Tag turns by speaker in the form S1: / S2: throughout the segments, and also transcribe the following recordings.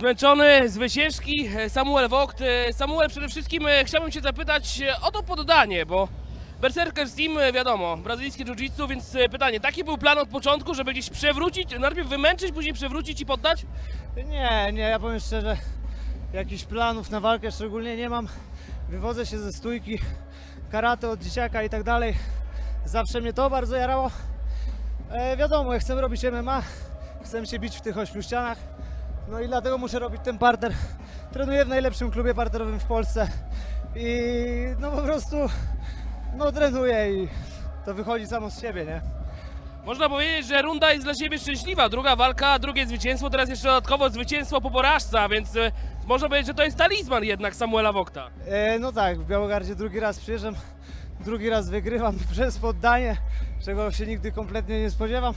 S1: Zmęczony z wycieczki e, Samuel Vogt. E, Samuel, przede wszystkim e, chciałbym Cię zapytać o to poddanie, bo Berserkers Team, wiadomo, brazylijskie jiu-jitsu, więc pytanie, taki był plan od początku, żeby gdzieś przewrócić, najpierw wymęczyć, później przewrócić i poddać?
S2: Nie, nie, ja powiem szczerze, jakichś planów na walkę szczególnie nie mam. Wywodzę się ze stójki, karate od dzieciaka i tak dalej. Zawsze mnie to bardzo jarało. E, wiadomo, ja chcę robić MMA, chcę się bić w tych ośmiu ścianach. No i dlatego muszę robić ten parter. Trenuję w najlepszym klubie parterowym w Polsce i no po prostu no trenuję i to wychodzi samo z siebie, nie?
S1: Można powiedzieć, że runda jest dla Ciebie szczęśliwa. Druga walka, drugie zwycięstwo, teraz jeszcze dodatkowo zwycięstwo po porażce, więc e, można powiedzieć, że to jest talizman jednak Samuela Vogta.
S2: E, no tak, w Białogardzie drugi raz przyjeżdżam, drugi raz wygrywam przez poddanie, czego się nigdy kompletnie nie spodziewam.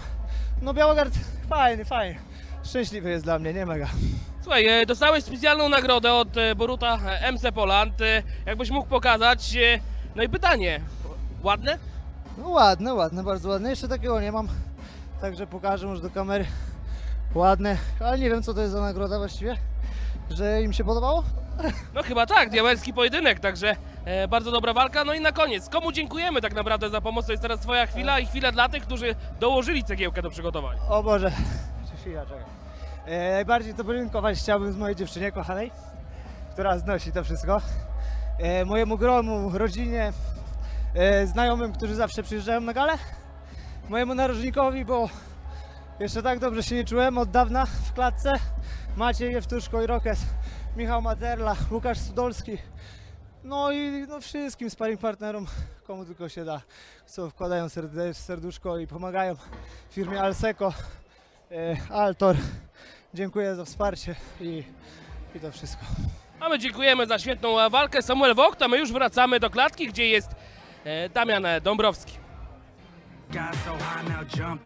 S2: No Białogard fajny, fajny, szczęśliwy jest dla mnie, nie mega.
S1: Słuchaj, e, dostałeś specjalną nagrodę od e, Boruta e, MC Poland. E, Jakbyś mógł pokazać. e, No i pytanie, ładne?
S2: No ładne, ładne, bardzo ładne, jeszcze takiego nie mam, także pokażę może do kamery. Ładne, ale nie wiem co to jest za nagroda właściwie, że im się podobało.
S1: No chyba tak, diabelski pojedynek, także e, bardzo dobra walka. No i na koniec, komu dziękujemy tak naprawdę za pomoc? To jest teraz Twoja chwila i chwila dla tych, którzy dołożyli cegiełkę do przygotowań.
S2: O Boże, E, najbardziej to podziękować chciałbym z mojej dziewczynie kochanej, która znosi to wszystko. E, mojemu gromu, rodzinie, e, znajomym, którzy zawsze przyjeżdżają na galę. Mojemu narożnikowi, bo jeszcze tak dobrze się nie czułem od dawna w klatce. Maciej Jewtuszko i Rokes, Michał Materla, Łukasz Sudolski. No i no, wszystkim sparring partnerom, komu tylko się da, co wkładają serduszko i pomagają firmie Alseco, Altor. Dziękuję za wsparcie i, i to wszystko.
S1: A my dziękujemy za świetną e, walkę. Samuel Vogt, a my już wracamy do klatki, gdzie jest e, Damian e, Dąbrowski.